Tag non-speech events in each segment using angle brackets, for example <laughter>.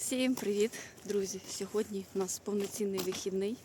Всім привіт, друзі! Сьогодні у нас повноцінний вихідний.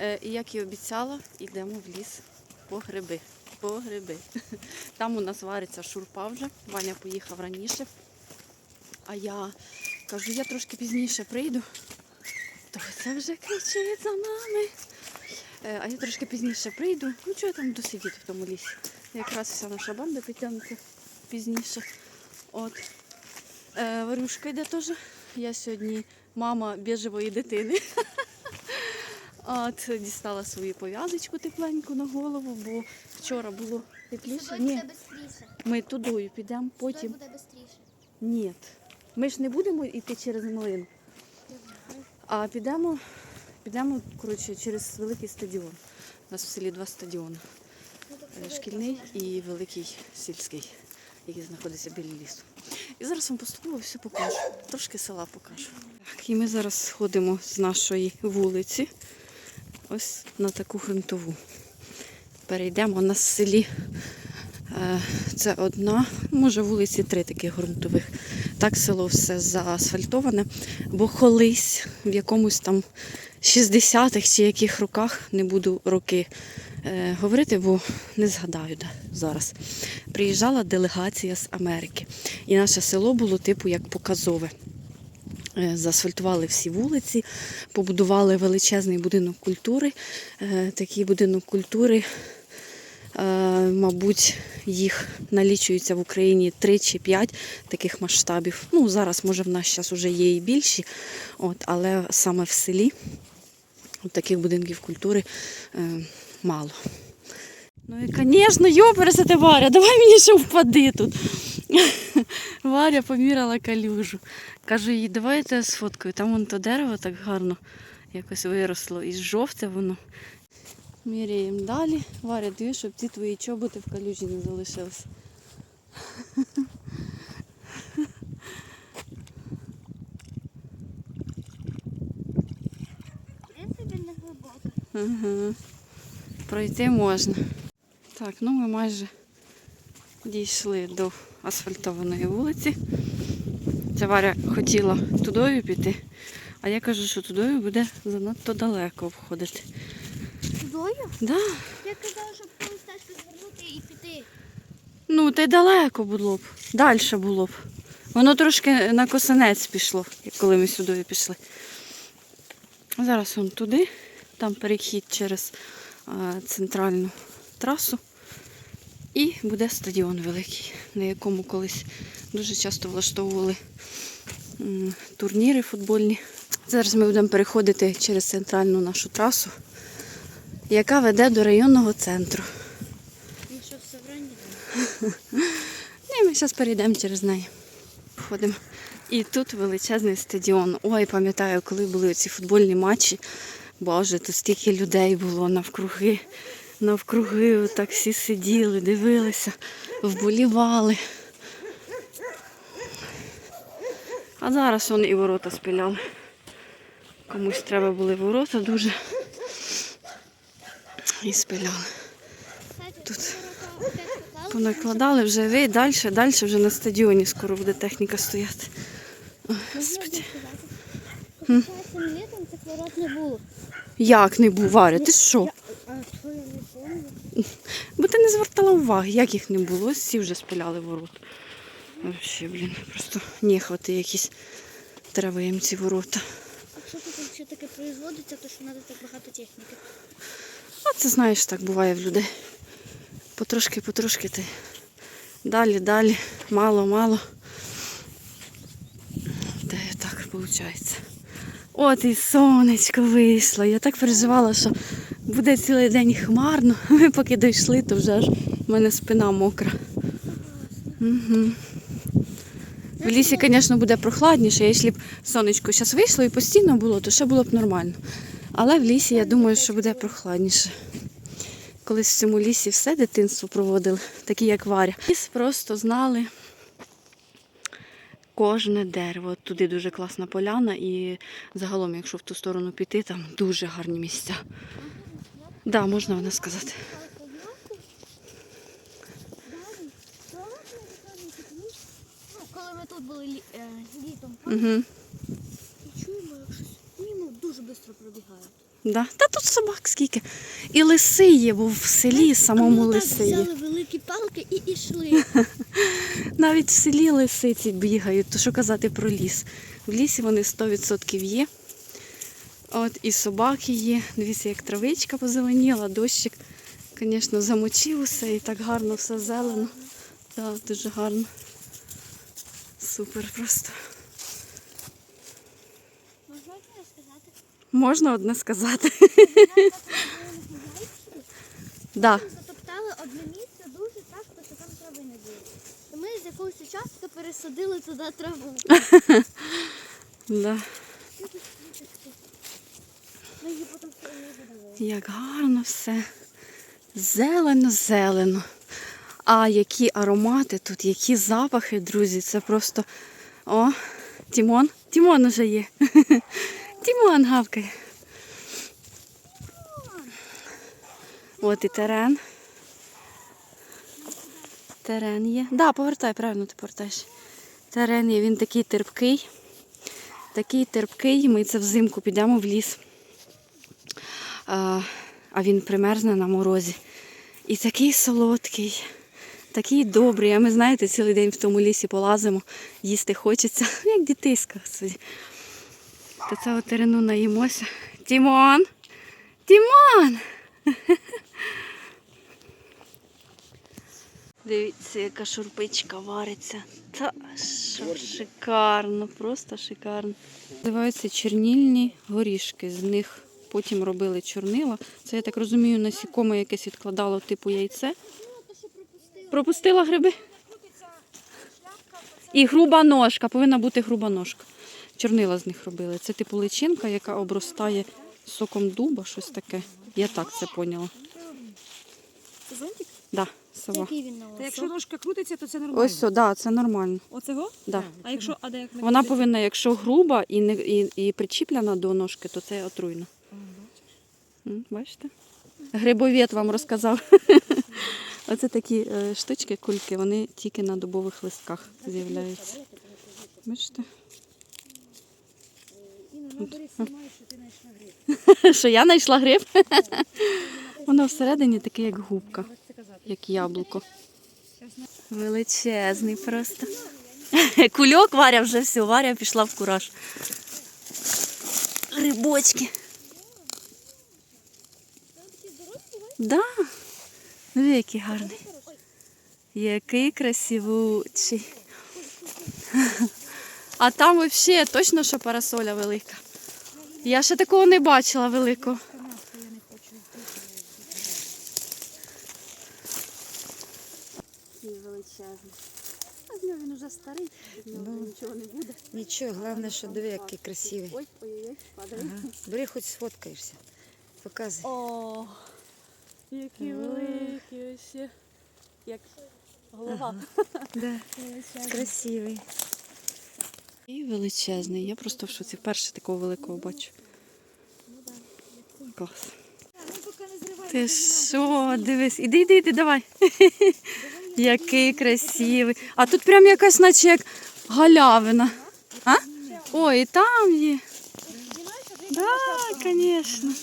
Е, І як і обіцяла, йдемо в ліс по гриби. По гриби. <laughs> Там у нас вариться шурпа вже. Ваня поїхав раніше. А я кажу, я трошки пізніше прийду. То це вже кричить за нами. Е, А я трошки пізніше прийду. Ну чого я там досидіти в тому лісі? Якраз вся наша банда підтягнеться пізніше. От. Е, Варюшка йде теж. Я сьогодні мама біжевої дитини. <laughs> От, дістала свою пов'язочку тепленьку на голову, бо вчора було тепліше. Ні, ми тудою підемо, потім. буде. Ні. Ми ж не будемо йти через млин, а підемо, підемо коротше, через великий стадіон. У нас в селі два стадіони. Е, Шкільний і великий сільський, який знаходиться біля лісу. І зараз вам поступово все покажу. Трошки села покажу. Так, і ми зараз сходимо з нашої вулиці ось на таку ґрунтову. Перейдемо на селі. Е, Це одна, може вулиці три таких ґрунтових. Так село все заасфальтоване, бо колись в якомусь там 60-х чи яких роках, не буду роки е, говорити, бо не згадаю да, зараз. Приїжджала делегація з Америки. І наше село було типу як показове. Е, Заасфальтували всі вулиці, побудували величезний будинок культури. Е, Такий будинок культури, мабуть, їх налічується в Україні 3 чи 5 таких масштабів. Ну, зараз, може, в нас зараз вже є і більші, от, але саме в селі от таких будинків культури мало. Ну і, звісно, йоперсити Варя, давай мені ще впади тут. <laughs> Варя поміряла калюжу. Кажу їй, давайте я сфоткаю. Там вон то дерево так гарно якось виросло. І жовте воно. Міряємо далі. Варя, дивись, щоб ці твої чоботи в калюжі не. В принципі, не глибоко. Ага. Пройти можна. Так, ну ми майже дійшли до асфальтованої вулиці. Ця Варя хотіла тудою піти, а я кажу, що тудою буде занадто далеко обходити. Тудою? Да. Я казала, щоб колись теж розвернути і піти. Ну, та й далеко було б. Далі було б. Воно трошки на косинець пішло, коли ми сюди пішли. Зараз он туди, там перехід через центральну трасу. І буде стадіон великий, на якому колись дуже часто влаштовували турніри футбольні. Зараз ми будемо переходити через центральну нашу трасу, яка веде до районного центру. Ну що, все і <laughs> ми зараз перейдемо через неї. Ходимо. І тут величезний стадіон. Ой, пам'ятаю, коли були ці футбольні матчі. Боже, тут стільки людей було навкруги. Навкруги отак всі сиділи, дивилися, вболівали. А зараз вони і ворота спиляли. Комусь треба були ворота дуже. І спиляли. Тут понакладали вже ви далі, далі вже на стадіоні скоро буде техніка стояти. Господи. Цим літом цих ворот не було. Як не був, Варя, ти що? А що? Бо ти не звертала уваги, як їх не було, всі вже спиляли ворот. Вообще, блін, просто нехвати якісь. Треба їм ці ворота. Якщо тут ще таке производиться, то що треба так багато техніки. А це знаєш, так буває в людей. Потрошки, потрошки ти. Далі, далі, мало, мало. Та так виходить. От і сонечко вийшло. Я так переживала, що буде цілий день хмарно. <laughs> Ми поки дійшли, то вже аж в мене спина мокра. Угу. В лісі, звісно, буде прохладніше, якщо б сонечко зараз вийшло і постійно було, то ще було б нормально. Але в лісі, я думаю, що буде прохладніше. Колись в цьому лісі все дитинство проводили, такі як Варя. Ліс просто знали кожне дерево. Туди дуже класна поляна, і загалом, якщо в ту сторону піти, там дуже гарні місця. Так, да, можна вона сказати. Ну, коли ми тут були е, літом, Угу. швидко пробігають. Да. Та тут собак скільки. І лиси є, бо в селі самому а лиси є. взяли великі палки і йшли. <laughs> Навіть в селі лисиці бігають, то що казати про ліс. В лісі вони 100% є. От і собаки є. Дивіться, як травичка позеленіла, дощик, звісно, замочив усе і так гарно все зелено. Так, дуже гарно. Супер просто. Можна одне сказати? Можна одне сказати. Да. Затоптали одне місце дуже часто, що там трави не було. То ми з якогось участка пересадили туди траву. Да. Ми її потім. Як гарно все. Зелено, зелено. А які аромати тут, які запахи, друзі, це просто. О, Тімон. Тімон уже є. Тімон гавкає. От і терен. Терен є. Да, повертай, правильно ти повертаєш. Терен є, він такий терпкий. Такий терпкий. Ми це взимку підемо в ліс а, а він примерзне на морозі. І такий солодкий, такий добрий. А ми, знаєте, цілий день в тому лісі полазимо, їсти хочеться, <laughs> як дітиська. То це от наїмося. Тімон! Тімон! Дивіться, яка шурпичка вариться. Та що шикарно, просто шикарно. Називаються чернільні горішки. З них потім робили чорнила. Це, я так розумію, насікоме якесь відкладало типу яйце. Пропустила гриби. І груба ножка, повинна бути груба ножка. Чорнила з них робили. Це типу личинка, яка обростає соком дуба, щось таке. Я так це поняла. Це зонтик? Да, сова. який він на Та якщо ножка крутиться, то це нормально. Ось все, да, це нормально. Оцього? Да. А якщо, а де як не Вона повинна, якщо груба і не і, і причіплена до ножки, то це отруйно. М, Бачите? Грибовєт вам розказав. <laughs> Оце такі е, штучки, кульки, вони тільки на дубових листках з'являються. Бачите? Що. <laughs> Що я знайшла гриб? <laughs> Воно всередині таке, як губка, як яблуко. Величезний просто. <laughs> Кульок Варя вже все, Варя пішла в кураж. Грибочки. Да. Диви, який гарний. Який красивучий. А там взагалі точно, що парасоля велика. Я ще такого не бачила великого. величезний. А з нього він вже старий, з нього Ну. нічого не буде. Нічого, головне, що диви, який красивий. Ой, ой-ой, падає. Ага. Бери, хоч сфоткаєшся. Показуй. О, який великий ось. Як голова. Да. Красивий. І величезний. Я просто в шоці. Вперше такого великого бачу. Клас. Ти що, дивись, іди, іди, іди, давай. <laughs> Який красивий. А тут прям якась, наче як галявина. А? Ой, і там є. Так, звісно.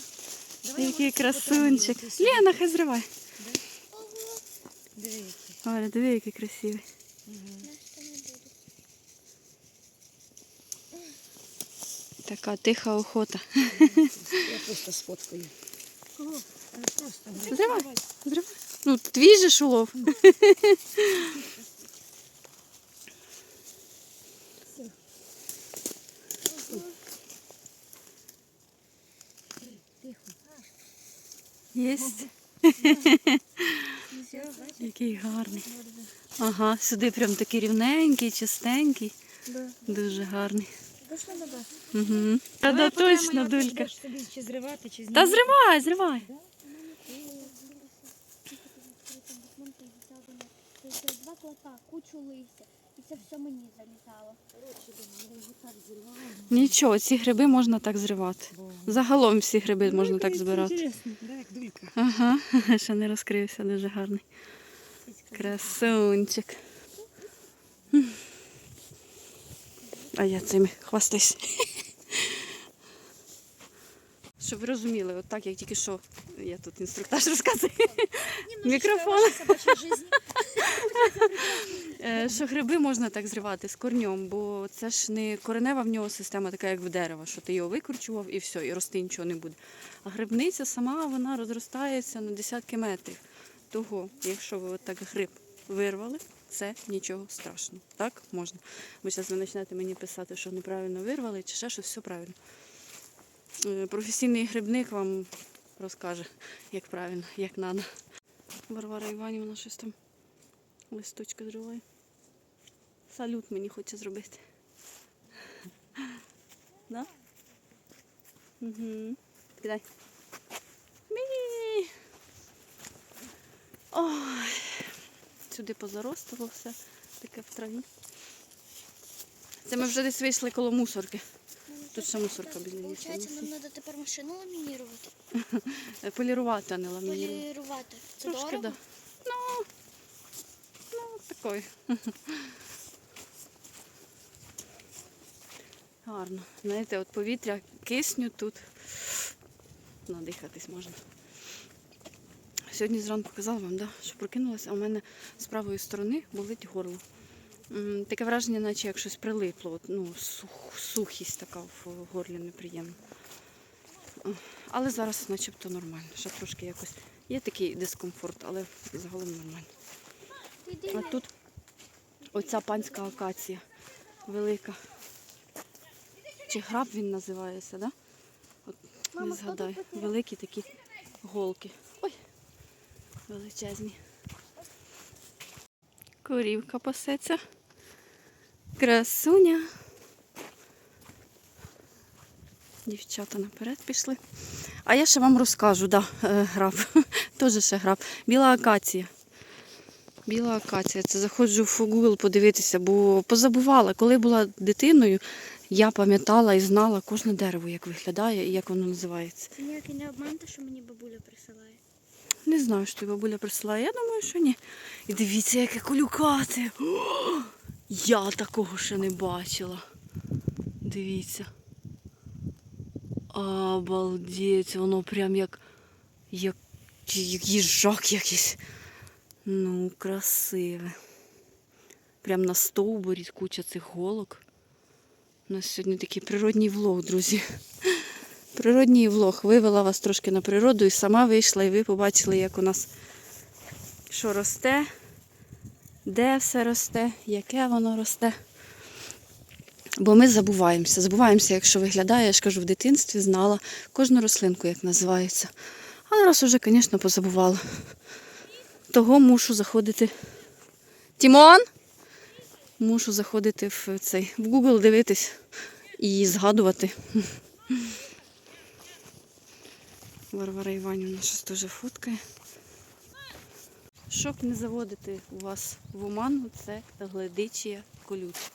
Який красунчик. Лена, хай зривай. Оля, диви, який красивий. Така тиха охота. Я просто сфоткаю. Зривай, зривай. Ну, твій же ж улов. Єсть. Який гарний. Ага, сюди прям такий рівненький, чистенький. Дуже гарний. Угу. Та да, точно, дулька. Чи зривати, чи Та зривай, зривай. Два клопа, кучу листя. І це все мені залітало. Нічого, ці гриби можна так зривати. Загалом всі гриби можна так збирати. Як дулька. Ага, <laughs> ще не розкрився, дуже гарний. Красунчик. А я цими хвастаюсь. <laughs> Щоб ви розуміли, от так як тільки що я тут інструктаж розказую. <laughs> Мікрофон. <laughs> Е, Що гриби можна так зривати з корнем, бо це ж не коренева в нього система, така як в дерева, що ти його викручував і все, і рости нічого не буде. А грибниця сама вона розростається на десятки метрів. Того, якщо ви так гриб вирвали, це нічого страшного. Так можна. Бо зараз ви почнете мені писати, що неправильно вирвали, чи ще щось все правильно. Е, Професійний грибник вам розкаже, як правильно, як треба. Варвара Іванівна щось там листочка зриває. Салют мені хоче зробити. Да? Угу. Кидай. Мі. Ой. Сюди позаростало все, таке в траві. Це ми вже десь вийшли коло мусорки. Тут ще мусорка біля лісу. Получається, нам треба тепер машину ламінірувати. <laughs> Полірувати, а не ламінірувати. Полірувати. Це Трошки, дорого? да. Ну, ну, такої. <laughs> Гарно. Знаєте, от повітря кисню тут надихатись можна. Сьогодні зранку казала вам, да, що прокинулася, а у мене з правої сторони болить горло. Таке враження, наче як щось прилипло, от, ну, сух, сухість така в горлі неприємна. Але зараз начебто нормально. Ще трошки якось є такий дискомфорт, але загалом нормально. А тут оця панська акація велика. Чи граб він називається, да? От, не згадаю. Великі такі голки. Ой, величезні. Корівка пасеться. Красуня. Дівчата наперед пішли. А я ще вам розкажу, да, е, граб. <laughs> Теж ще граб. Біла акація. Біла акація. Це заходжу в Google подивитися, бо позабувала. Коли була дитиною, я пам'ятала і знала кожне дерево, як виглядає і як воно називається. Ніякий не обман, що мені бабуля присилає. Не знаю, що бабуля присилає. Я думаю, що ні. І дивіться, яке колюкате. О, я такого ще не бачила. Дивіться. Обалдеть, воно прям як, як, як їжак якийсь. Ну, красиве. Прям на стовбурі куча цих голок. У нас сьогодні такий природній влог, друзі. Природній влог. Вивела вас трошки на природу і сама вийшла, і ви побачили, як у нас що росте, де все росте, яке воно росте. Бо ми забуваємося. Забуваємося, якщо виглядає, я ж кажу, в дитинстві знала кожну рослинку, як називається. Але раз уже, звісно, позабувала. Того мушу заходити. Тімон! Мушу заходити в цей в Google дивитись і згадувати. Варвара Іванівна щось дуже фоткає. Щоб не заводити у вас в оману, це гледичія колюча.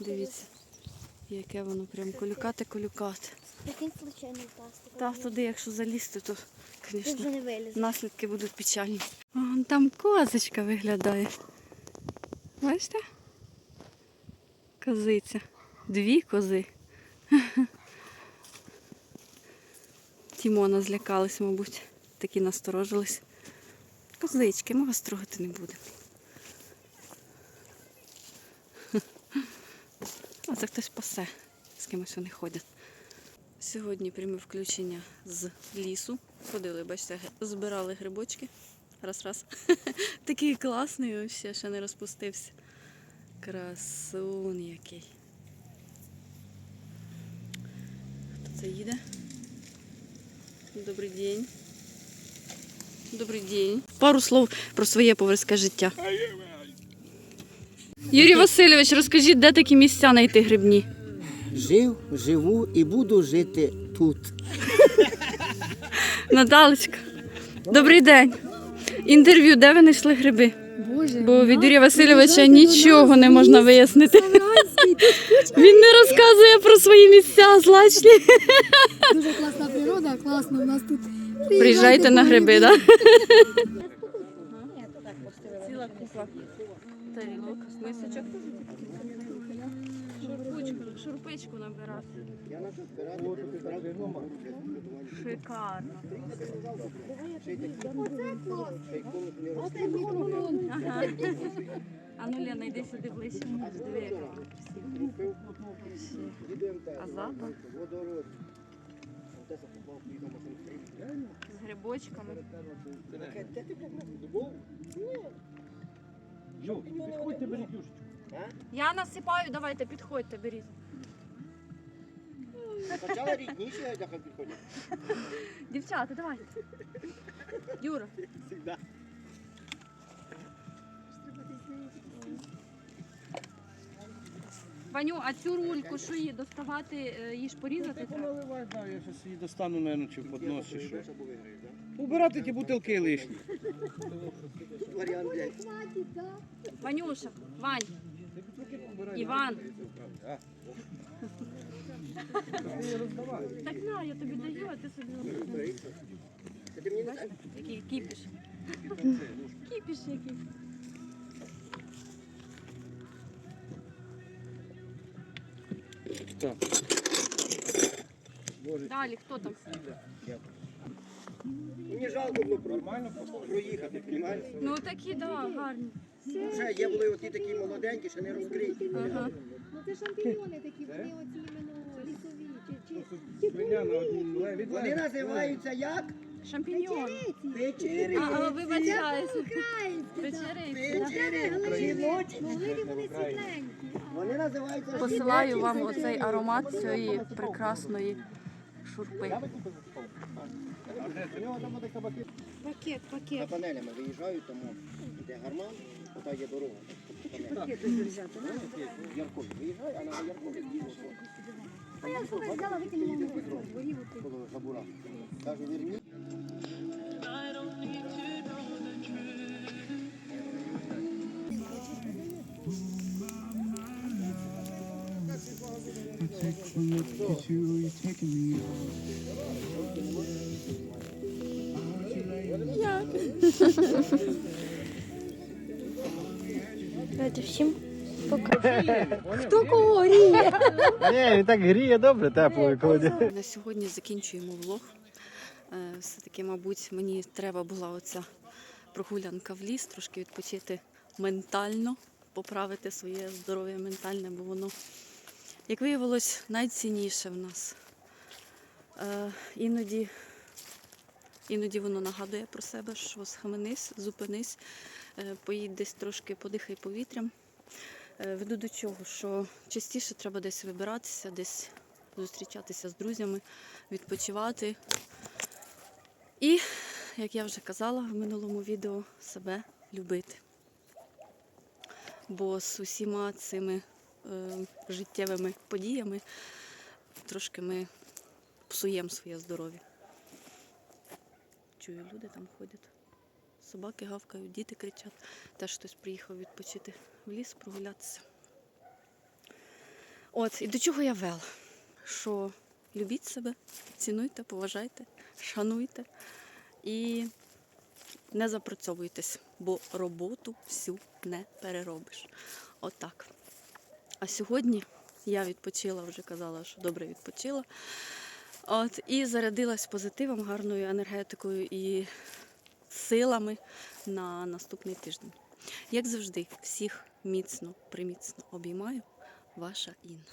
Дивіться, яке воно прям колюкати-колюкати. Прикинь, случайно впасти. Та туди, якщо залізти, то, звісно, наслідки будуть печальні. О, там козочка виглядає. Бачите? Козиця. Дві кози. Тімона злякались, мабуть. Такі насторожились. Козички, ми вас трогати не будемо. <laughs> А це хтось пасе, з кимось вони ходять. Сьогодні пряме включення з лісу. Ходили, бачите, збирали грибочки. Раз-раз. <laughs> Такий класний, вообще, ще не розпустився. Красун який. Хто це їде? Добрий день. Добрий день. Пару слов про своє поварське життя. Юрій Васильович, розкажіть, де такі місця знайти грибні? Жив, живу і буду жити тут. Наталочка, добрий день. Інтерв'ю, де ви знайшли гриби? Боже, Бо від Юрія Васильовича нічого не можна вияснити. Він не розказує про свої місця злачні. дуже класна класно. У нас тут Приїжджайте на гриби, так? Ціла купа тарілок, мисочок. шурпичку, шурпичку набирати. Шикарно. Ага. А ну Лена, йди сюди ближче. Диви. А запах. З грибочками. Підходьте, беріть юшечку. Я насипаю, давайте підходьте, беріть. Спочатку рідніші, а яка підходять. Дівчата, давайте. Юра. Всегда. Ваню, а цю рульку, що її доставати, е, її ж порізати треба? Наливай, да, я зараз її достану, мабуть, чи в поднос, чи що. Убирати ті бутилки лишні. Ванюша, Вань, Іван. Так на, я тобі даю, а ти собі. Який кіпіш. Кіпіш який. Так. Далі, хто там? Мені жалко було нормально проїхати, розумієш? Ну такі, да, гарні. Вже є були оті такі молоденькі, ще не розкриті. Ага. Ну це шампіньони такі, вони оці іменно лісові. Чи, чи, чи. Вони називаються як? Шампіньон. Печери. А. Печери. Ну вони називаються Посилаю вам оцей аромат цієї прекрасної шурпи. Пакет, пакет. За панелями виїжджають, тому йде гарман, ота є дорога. Яркові виїжджає, а на Яркові їде. А я себе взяла, викинула в воду. Дворі оти. Коло забура. Кажу, вірні. Давайте всім Хто кого ріє? Ні, він так гріє добре, тепло, коли. На сьогодні закінчуємо влог. Е, Все-таки, мабуть, мені треба була оця прогулянка в ліс, трошки відпочити ментально, поправити своє здоров'я ментальне, бо воно, як виявилось, найцінніше в нас. Е, Іноді, іноді воно нагадує про себе, що схаменись, зупинись, е, поїдь десь трошки, подихай повітрям. Е, Веду до чого, що частіше треба десь вибиратися, десь зустрічатися з друзями, відпочивати. І, як я вже казала в минулому відео, себе любити. Бо з усіма цими життєвими подіями трошки ми псуємо своє здоров'я. Чую, люди там ходять. Собаки гавкають, діти кричать. Теж хтось приїхав відпочити в ліс, прогулятися. От, і до чого я вела? Що любіть себе, цінуйте, поважайте, шануйте і не запрацьовуйтесь, бо роботу всю не переробиш. Отак. А сьогодні я відпочила, вже казала, що добре відпочила. От, і зарядилась позитивом, гарною енергетикою і силами на наступний тиждень. Як завжди, всіх міцно, приміцно обіймаю. Ваша Інна.